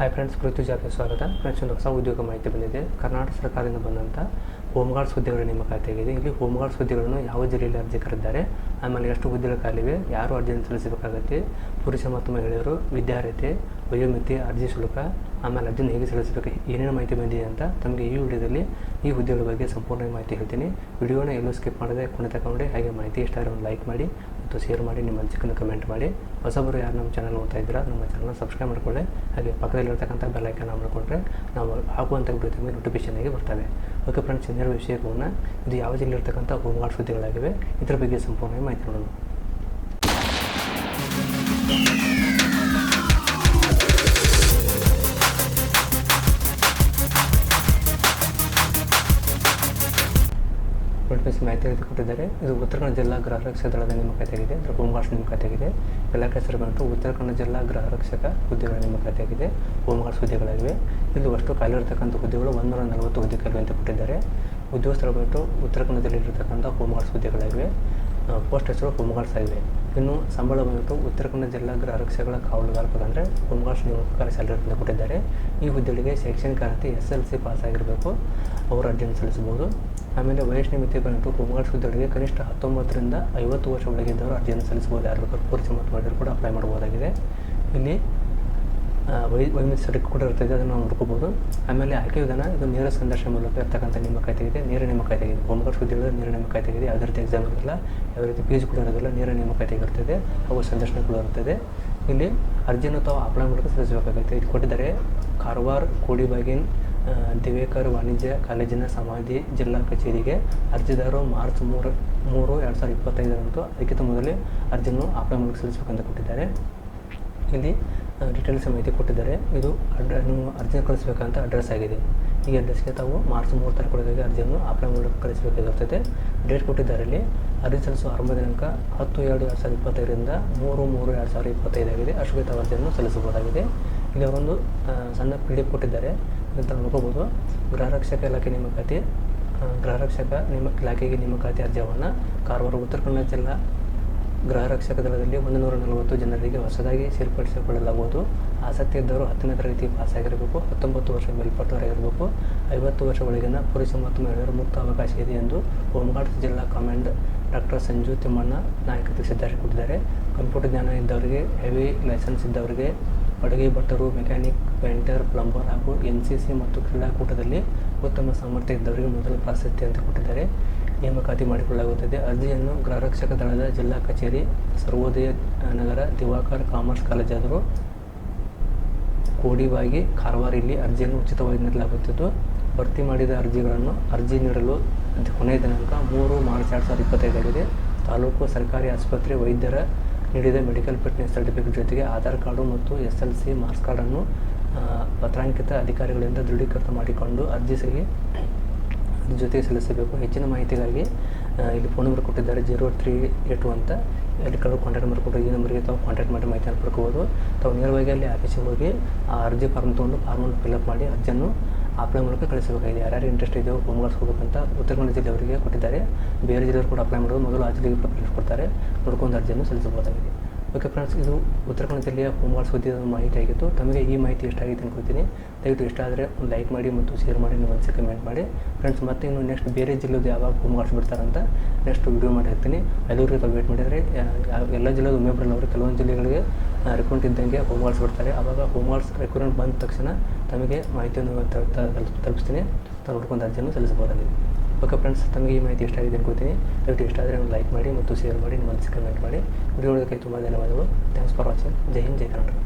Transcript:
Hi friends ಕೃತಿ ಜಾತಿ ಸ್ವಾಗತ. ಫ್ರೆಂಡ್ಸ್ ಒಂದು ಹೊಸ ಉದ್ಯೋಗ ಮಾಹಿತಿ ಬಂದಿದೆ. ಕರ್ನಾಟಕ ಸರ್ಕಾರದಿಂದ ಬಂದಂಥ ಹೋಮ್ ಗಾರ್ಡ್ಸ್ ನಿಮ್ಮ ನೇಮಕಾತಿಯಾಗಿದೆ ಇಲ್ಲಿ ಹೋಮ್ ಗಾರ್ಡ್ಸ್ ಹುದ್ದೆಗಳನ್ನು ಯಾವ ಜಿಲ್ಲೆಯಲ್ಲಿ ಅರ್ಜಿ ಕರೆದಿದ್ದಾರೆ ಆಮೇಲೆ ಎಷ್ಟು ಹುದ್ದೆಗಳ ಕಾಲಿವೆ ಯಾರು ಅರ್ಜಿಯನ್ನು ಸಲ್ಲಿಸಬೇಕಾಗತ್ತೆ? ಪುರುಷ ಮತ್ತು ಮಹಿಳೆಯರು ವಿದ್ಯಾರ್ಹತೆ, ವಯೋಮಿತಿ, ಅರ್ಜಿ ಶುಲ್ಕ ಆಮೇಲೆ ಅದನ್ನು ಹೇಗೆ ಸಲ್ಲಿಸಬೇಕು, ಏನೇನು ಮಾಹಿತಿ ಬಂದಿದೆ ಅಂತ ತಮಗೆ ಈ ವಿಡಿಯೋದಲ್ಲಿ ಈ ಹುದ್ದೆಗಳ ಬಗ್ಗೆ ಸಂಪೂರ್ಣ ಮಾಹಿತಿ ಹೇಳ್ತೀನಿ. ವಿಡಿಯೋನ ಎಲ್ಲೂ ಸ್ಕಿಪ್ ಮಾಡದೆ ಕೊನೆ ತಗೊಂಡೆ ಹಾಗೆ ಮಾಹಿತಿ ಇಷ್ಟ ಆದರೆ ಒಂದು ಲೈಕ್ ಮಾಡಿ ಮತ್ತು ಶೇರ್ ಮಾಡಿ, ನಿಮ್ಮ ಅನಿಸಿಕೆಯನ್ನು ಕಮೆಂಟ್ ಮಾಡಿ. ಹೊಸಬರು ಯಾರು ನಮ್ಮ ಚಾನಲ್ ನೋಡ್ತಾ ಇದ್ದೀರಾ, ನಮ್ಮ ಚಾನಲ್ನ ಸಬ್ಸ್ಕ್ರೈಬ್ ಮಾಡಿಕೊಳ್ಳಿ. ಹಾಗೆ ಪಕ್ಕದಲ್ಲಿರ್ತಕ್ಕಂಥ ಬೆಲ್ ಐಕನ್ ಮಾಡಿಕೊಂಡ್ರೆ ನಾವು ಹಾಕುವಂಥ ವಿಡಿಯೋ ತಮಗೆ ಆಗಿ ಬರ್ತವೆ. ಓಕೆ ಫ್ರೆಂಡ್ಸ್ ಇನ್ನೆರಡು ಹೋಗೋಣ ಇದು ಯಾವ ಜಿಲ್ಲೆ ಇರ್ತಕ್ಕಂಥ ಹೋಮ್ ಗಾರ್ಡ್ ಸುದ್ದಿಗಳಾಗಿವೆ? ಇದರ ಬಗ್ಗೆ ಸಂಪೂರ್ಣವಾಗಿ ಮಾಹಿತಿ ನೋಡೋಣ. ನೋಟಿಫಿಸ್ ಮಾಹಿತಿ ಕೊಟ್ಟಿದ್ದಾರೆ ಇದು ಉತ್ತರ ಕನ್ನಡ ಜಿಲ್ಲಾ ಗೃಹ ರಕ್ಷಕ ದಳದ ನೇಮಕಾತಿಯಾಗಿದೆ. ಅಂದರೆ ಹೋಮ್ಗಾರ್ಡ್ಸ್ ನೇಮಕಾತಿಯಾಗಿದೆ. ಹೆಸರು ಬಂದು ಉತ್ತರ ಕನ್ನಡ ಜಿಲ್ಲಾ ಗೃಹ ರಕ್ಷಕ ಹುದ್ದೆಗಳ ನೇಮಕಾತಿಯಾಗಿದೆ. ಹೋಮ್ಗಾರ್ಡ್ಸ್ ಹುದ್ದೆಗಳಾಗಿವೆ. ಇಲ್ಲಿ ಅಷ್ಟು ಖಾಲಿ ಇರತಕ್ಕಂಥ ಹುದ್ದೆಗಳು ಒಂದೂರ ನಲವತ್ತು ಹುದ್ದೆ ಖಾಲಿ ಅಂತ ಕೊಟ್ಟಿದ್ದಾರೆ. ಉದ್ಯೋಗಸ್ಥರ ಬಂದು ಉತ್ತರ ಕನ್ನಡ ಜಿಲ್ಲೆಯಲ್ಲಿರ್ತಕ್ಕಂಥ ಹೋಮ್ ಗಾರ್ಡ್ಸ್ ಹುದ್ದೆಗಳಾಗಿವೆ. ಪೋಸ್ಟ್ ಹೆಸರು ಆಗಿವೆ ಇನ್ನು ಸಂಬಳ ಬಂದ್ಬಿಟ್ಟು ಉತ್ತರ ಕನ್ನಡ ಜಿಲ್ಲಾ ಗೃಹ ರಕ್ಷಕಗಳ ಕಾವಲುಗಾರ ಅಂದರೆ ಹೋಮ್ ಗಾರ್ಡ್ಸ್ ಸ್ಯಾಲರಿಯಿಂದ ಕೊಟ್ಟಿದ್ದಾರೆ. ಈ ಹುದ್ದೆಗಳಿಗೆ ಶೈಕ್ಷಣಿಕ ಅರ್ಹತೆ ಎಸ್ ಎಲ್ ಸಿ ಪಾಸ್ ಆಗಿರಬೇಕು. ಅವರು ಅರ್ಜಿಯನ್ನು ಸಲ್ಲಿಸಬಹುದು. ಆಮೇಲೆ ವಯಸ್ಸಿನ ಮಿತಿ ಹೋಮ್ ಗಾರ್ಡ್ಸ್ ಹುದ್ದೆಗಳಿಗೆ ಕನಿಷ್ಠ ಹತ್ತೊಂಬತ್ತರಿಂದ ಐವತ್ತು ವರ್ಷ ಒಳಗಿದ್ದವರು ಅರ್ಜಿಯನ್ನು ಸಲ್ಲಿಸಬಹುದು ಯಾರು ಬೇಕಾದ್ರೂ ಪೂರ್ತಿ ಮತ್ತು ಕೂಡ ಅಪ್ಲೈ ಮಾಡಬಹುದಾಗಿದೆ. ಇಲ್ಲಿ ವೈ ವೈಮಿತಿ ಸರ್ಟಿಫಿಕೇಟ್ ಕೂಡ ಇರ್ತದೆ ಅದನ್ನು ನಾವು ನೋಡ್ಕೋಬೋದು ಆಮೇಲೆ ಆಯ್ಕೆ ವಿಧಾನ, ಇದು ನೇರ ಸಂದರ್ಶನ ಮೂಲಕ ಇರ್ತಕ್ಕಂಥ ಇದೆ ನೇರ ನೇಮಕಾತಿಯಾಗಿದೆ ಹೋಮ್ ಗಾರ್ಡ್ಸ್ ಹುದ್ದೆಗಳು ನೇರ ನೇಮಕಾತಿಯಾಗಿದೆ ಯಾವುದೇ ರೀತಿ ಎಕ್ಸಾಮ್ ಇರೋದಿಲ್ಲ, ಯಾವ ರೀತಿ ಫೀಸ್ ಕೂಡ ಇರೋದಿಲ್ಲ, ನೇರ ನೇಮಕಾತಿಯಾಗಿರ್ತದೆ ಹಾಗೂ ಸಂದರ್ಶನ ಕೂಡ ಇರ್ತದೆ. ಇಲ್ಲಿ ಅರ್ಜಿಯನ್ನು ತಾವು ಅಪ್ಲೈ ಮೂಲಕ ಸಲ್ಲಿಸಬೇಕಾಗುತ್ತೆ. ಇದು ಕೊಟ್ಟಿದ್ದಾರೆ, ಕಾರವಾರ, ಕೋಡಿಬಾಗಿನ್ ದಿವೇಕರ್ ವಾಣಿಜ್ಯ ಕಾಲೇಜಿನ ಸಮಾಧಿ, ಜಿಲ್ಲಾ ಕಚೇರಿಗೆ ಅರ್ಜಿದಾರರು ಮಾರ್ಚ್ ಮೂರು ಮೂರು ಎರಡು ಸಾವಿರದ ಇಪ್ಪತ್ತೈದರಂತೂ ಅದಕ್ಕಿಂತ ಮೊದಲೇ ಅರ್ಜಿಯನ್ನು ಅಪ್ಲೈ ಮೂಲಕ ಸಲ್ಲಿಸಬೇಕಂತ ಕೊಟ್ಟಿದ್ದಾರೆ. ಇಲ್ಲಿ ಡೀಟೇಲ್ಸ್ ಮಾಹಿತಿ ಕೊಟ್ಟಿದ್ದಾರೆ. ಇದು ಅಡ್ರ, ನೀವು ಅರ್ಜಿ ಕಳಿಸಬೇಕಂತ ಅಡ್ರೆಸ್ ಆಗಿದೆ. ಈ ಅಡ್ರೆಸ್ಗೆ ತಾವು ಮಾರ್ಚ್ ಮೂರು ತಾರೀಕೊಳಗಾಗಿ ಅರ್ಜಿಯನ್ನು ಅಪ್ಲೈ ಮೂಲಕ ಕಳಿಸಬೇಕಾಗಿರ್ತದೆ ಡೇಟ್ ಕೊಟ್ಟಿದ್ದಾರೆ ಇಲ್ಲಿ ಅರ್ಜಿ ಸಲ್ಲಿಸುವ ಆರಂಭ ದಿನಾಂಕ ಹತ್ತು ಎರಡು ಎರಡು ಸಾವಿರದ ಇಪ್ಪತ್ತೈದರಿಂದ ಮೂರು ಮೂರು ಎರಡು ಸಾವಿರದ ಇಪ್ಪತ್ತೈದಾಗಿದೆ ತಾವು ಅರ್ಜಿಯನ್ನು ಸಲ್ಲಿಸಬಹುದಾಗಿದೆ. ಇಲ್ಲಿ ಅವರೊಂದು ಸಣ್ಣ ಪಿ ಡಿ ಕೊಟ್ಟಿದ್ದಾರೆ. ಅಂತ ನೋಡ್ಕೋಬೋದು. ಗೃಹ ರಕ್ಷಕ ಇಲಾಖೆ ನೇಮಕಾತಿ ಗೃಹರಕ್ಷಕ ಗೃಹ ರಕ್ಷಕ ನೇಮ ಇಲಾಖೆಗೆ ನೇಮಕಾತಿ ಅರ್ಜಿಯನ್ನು ಕಾರವಾರ ಉತ್ತರ ಕನ್ನಡ ಜಿಲ್ಲಾ ಗೃಹ ರಕ್ಷಕ ದಳದಲ್ಲಿ ಒಂದು ನೂರ ನಲವತ್ತು ಜನರಿಗೆ ಹೊಸದಾಗಿ ಸೇರ್ಪಡಿಸಿಕೊಳ್ಳಲಾಗುವುದು. ಆಸಕ್ತಿ ಇದ್ದವರು ಹತ್ತನೇ ತರಗತಿ ಪಾಸಾಗಿರಬೇಕು, ಹತ್ತೊಂಬತ್ತು ವರ್ಷ ಮೇಲ್ಪಟ್ಟವರಾಗಿರಬೇಕು, ಐವತ್ತು ವರ್ಷ ಒಳಗಿನ ಪುರುಷ ಮತ್ತು ಮಹಿಳೆಯರು ಮುಕ್ತ ಅವಕಾಶ ಇದೆ ಎಂದು ಹೋಮ್ಗಾರ್ಡ್ಸ್ ಜಿಲ್ಲಾ ಕಮಾಂಡ್ ಡಾಕ್ಟರ್ ಸಂಜು ತಿಮ್ಮಣ್ಣ ನಾಯಕತ್ವ ಸಿದ್ಧಾರ್ಥ ಕೊಟ್ಟಿದ್ದಾರೆ. ಕಂಪ್ಯೂಟರ್ ಜ್ಞಾನ ಇದ್ದವರಿಗೆ, ಹೆವಿ ಲೈಸೆನ್ಸ್ ಇದ್ದವರಿಗೆ ಅಡುಗೆ ಭಟ್ಟರು, ಮೆಕ್ಯಾನಿಕ್, ಪೇಂಟರ್, ಪ್ಲಂಬರ್ ಹಾಗೂ ಎನ್ ಸಿ ಸಿ ಮತ್ತು ಕ್ರೀಡಾಕೂಟದಲ್ಲಿ ಉತ್ತಮ ಸಾಮರ್ಥ್ಯ ಇದ್ದವರಿಗೆ ಮೊದಲ ಪ್ರಾಶಸ್ತ್ಯ ಅಂತ ಕೊಟ್ಟಿದ್ದಾರೆ. ನೇಮಕಾತಿ ಮಾಡಿಕೊಳ್ಳಲಾಗುತ್ತದೆ. ಅರ್ಜಿಯನ್ನು ಗೃಹರಕ್ಷಕ ದಳದ ಜಿಲ್ಲಾ ಕಚೇರಿ, ಸರ್ವೋದಯ ನಗರ, ದಿವಾಕರ್ ಕಾಮರ್ಸ್ ಕಾಲೇಜ್ ಆದರೂ ಕೋಡಿವಾಗಿ ಕಾರವಾರ ಇಲ್ಲಿ ಅರ್ಜಿಯನ್ನು ಉಚಿತವಾಗಿ ನೀಡಲಾಗುತ್ತಿದ್ದು, ಭರ್ತಿ ಮಾಡಿದ ಅರ್ಜಿಗಳನ್ನು ಅರ್ಜಿ ನೀಡಲು ಕೊನೆಯ ದಿನಾಂಕ ಮೂರು ಮಾರ್ಚ್ ಎರಡು ಸಾವಿರದ ಇಪ್ಪತ್ತೈದಾಗಿದೆ ತಾಲೂಕು ಸರ್ಕಾರಿ ಆಸ್ಪತ್ರೆ ವೈದ್ಯರ ನೀಡಿದ ಮೆಡಿಕಲ್ ಫಿಟ್ನೆಸ್ ಸರ್ಟಿಫಿಕೇಟ್ ಜೊತೆಗೆ ಆಧಾರ್ ಕಾರ್ಡು ಮತ್ತು ಎಸ್ ಎಲ್ ಸಿ ಮಾರ್ಕ್ಸ್ ಕಾರ್ಡನ್ನು ಪತ್ರಾಂಕಿತ ಅಧಿಕಾರಿಗಳಿಂದ ದೃಢೀಕೃತ ಮಾಡಿಕೊಂಡು ಅರ್ಜಿ ಸಹಿ ಜೊತೆಗೆ ಸಲ್ಲಿಸಬೇಕು. ಹೆಚ್ಚಿನ ಮಾಹಿತಿಗಾಗಿ ಇಲ್ಲಿ ಫೋನ್ ನಂಬರ್ ಕೊಟ್ಟಿದ್ದಾರೆ, ಜೀರೋ ತ್ರೀ ಏಟು ಅಂತ. ಎಲ್ಲಿ ಕಡೆ ಕಾಂಟ್ಯಾಕ್ಟ್ ನಂಬರ್ ಕೊಟ್ಟರೆ ಈ ನಂಬರ್ಗೆ ತಾವು ಕಾಂಟ್ಯಾಕ್ಟ್ ಮಾಡಿ ಮಾಹಿತಿಯನ್ನು ಪಡ್ಕೋಬೋದು. ತಾವು ನೇರವಾಗಿ ಅಲ್ಲಿ ಆಫೀಸಿಗೆ ಹೋಗಿ, ಆ ಅರ್ಜಿ ಫಾರ್ಮ್ ತೊಗೊಂಡು ಫಾರ್ಮನ್ನು ಫಿಲ್ಅಪ್ ಮಾಡಿ, ಅರ್ಜಿಯನ್ನು ಅಪ್ಲೈ ಮೂಲಕ ಕಳಿಸಬೇಕಾಗಿದೆ ಯಾರ್ಯಾರು ಇಂಟ್ರೆಸ್ಟ್ ಇದೆಯೋ ಹೋಮ್ ಹೋಗಬೇಕಂತ ಉತ್ತರ ಕನ್ನಡ ಜಿಲ್ಲೆಯವರಿಗೆ ಕೊಟ್ಟಿದ್ದಾರೆ. ಬೇರೆ ಜಿಲ್ಲೆಯವರು ಕೂಡ ಅಪ್ಲೈ ಮಾಡೋದು ಮೊದಲು ಆ ಜಿಲ್ಲೆಗೆ ಕೊಡ್ತಾರೆ ನೋಡ್ಕೊಂಡು ಅರ್ಜಿಯನ್ನು ಸಲ್ಲಿಸಬಹುದಾಗಿದೆ. ಓಕೆ ಫ್ರೆಂಡ್ಸ್ ಇದು ಉತ್ತರ ಕನ್ನಡ ಜಿಲ್ಲೆಯ ಹೋಮ್ ಗಾರ್ಡ್ಸ್ ಹುದ್ದೆಯ ಮಾಹಿತಿ ಆಗಿತ್ತು. ತಮಗೆ ಈ ಮಾಹಿತಿ ಆಗಿದೆ ಅನ್ಕೋತೀನಿ ದಯವಿಟ್ಟು ಇಷ್ಟ ಆದರೆ ಒಂದು ಲೈಕ್ ಮಾಡಿ ಮತ್ತು ಶೇರ್ ಮಾಡಿ ಅನಿಸಿಕೆ ಕಮೆಂಟ್ ಮಾಡಿ. ಫ್ರೆಂಡ್ಸ್ ಮತ್ತೆ ಇನ್ನು ನೆಕ್ಸ್ಟ್ ಬೇರೆ ಜಿಲ್ಲೆದು ಯಾವಾಗ ಹೋಮ್ ಗಾರ್ಡ್ಸ್ ಬಿಡ್ತಾರಂತ ನೆಕ್ಸ್ಟ್ ವಿಡಿಯೋ ಮಾಡಿ ಹಾಕ್ತೀನಿ ಅಲ್ಲಿವರೆಗೆ ತಾವು ವೇಟ್ ಮಾಡಿದರೆ ಎಲ್ಲ ಜಿಲ್ಲೆದು ಒಮ್ಮೆ ಬರಲ್ಲ ಅವರು ಕೆಲವೊಂದು ಜಿಲ್ಲೆಗಳಿಗೆ ರಿಕ್ರೂಟ್ ಇದ್ದಂಗೆ ಹೋಮ್ ಗಾರ್ಡ್ಸ್ ಬಿಡ್ತಾರೆ. ಆವಾಗ ಹೋಮ್ ಗಾರ್ಡ್ಸ್ ರೆಕ್ರೂಟ್ಮೆಂಟ್ ಬಂದ ತಕ್ಷಣ ತಮಗೆ ಮಾಹಿತಿಯನ್ನು ತಲ್- ತಲ್- ತಲ್- ತಲುಪಿಸ್ತೀನಿ. ತಾವು ಹುಡ್ಕೊಂಡು ಅರ್ಜಿಯನ್ನು ಸಲ್ಲಿಸಬಹುದಾಗಿದೆ. ಓಕೆ ಫ್ರೆಂಡ್ಸ್ ತಮಗೆ ಈ ಮಾಹಿತಿ ಇಷ್ಟ ಆಗಿದೆ ಅನ್ಕೋತೀನಿ. ದಯವಿಟ್ಟು ಇಷ್ಟ ಆದರೆ ಲೈಕ್ ಮಾಡಿ ಮತ್ತು ಶೇರ್ ಮಾಡಿ, ನಿಮ್ಮ ಕಮೆಂಟ್ ಮಾಡಿ. ವಿಡಿಯೋ ನೋಡೋದಕ್ಕೆ ತುಂಬ ಧನ್ಯವಾದಗಳು. Thanks for watching Jai Hind, Jai Karnataka.